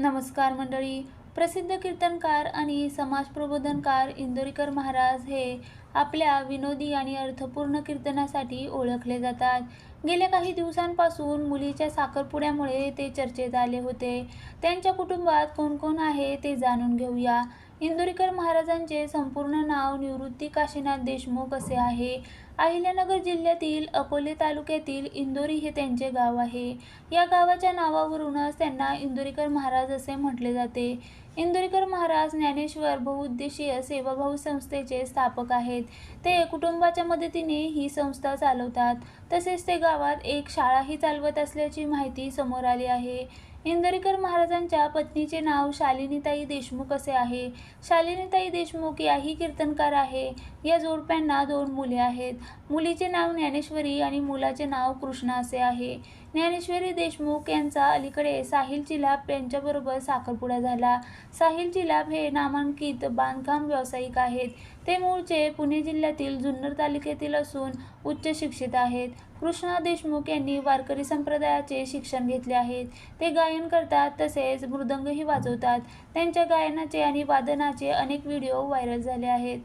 नमस्कार मंडळी. प्रसिद्ध कीर्तनकार आणि समाज प्रबोधनकार इंदोरीकर महाराज हे आपल्या विनोदी आणि अर्थपूर्ण कीर्तनासाठी ओळखले जातात. गेल्या काही दिवसांपासून मुलीच्या साखरपुड्यामुळे ते चर्चेत आले होते. त्यांच्या कुटुंबात कोण कोण आहे ते जाणून घेऊया. इंदोरीकर महाराजांचे संपूर्ण नाव निवृत्ती काशीनाथ देशमुख असे आहे. अहिल्यानगर जिल्ह्यातील अकोले तालुक्यातील इंदोरी हे त्यांचे गाव आहे. या गावाच्या नावावरूनच त्यांना इंदोरीकर महाराज असे म्हटले जाते. इंदोरीकर महाराज ज्ञानेश्वर बहुउद्देशीय सेवाभाऊ संस्थेचे स्थापक आहेत. ते कुटुंबाच्या मदतीने ही संस्था चालवतात. तसेच ते गावात एक शाळाही चालवत असल्याची माहिती समोर आली आहे. इंदोरीकर महाराजांच्या पत्नीचे नाव शालिनीताई देशमुख असे आहे. शालिनीताई देशमुख याही कीर्तनकार आहे. या जोडप्यांना दोन मुले आहेत. मुलीचे नाव ज्ञानेश्वरी आणि मुलाचे नाव कृष्णा असे आहे. ज्ञानेश्वरी देशमुख यांचा अलीकडे साहिल चिलाप यांच्याबरोबर साखरपुडा झाला. साहिल चिलाप हे नामांकित बांधकाम व्यावसायिक आहेत. ते मूळचे पुणे जिल्ह्यातील जुन्नर तालुक्यातील असून उच्च शिक्षित आहेत. कृष्णा देशमुख यांनी वारकरी संप्रदायाचे शिक्षण घेतले आहेत ते गायन करतात तसेच मृदंगही वाजवतात. त्यांच्या गायनाचे आणि वादनाचे अनेक व्हिडिओ व्हायरल झाले आहेत.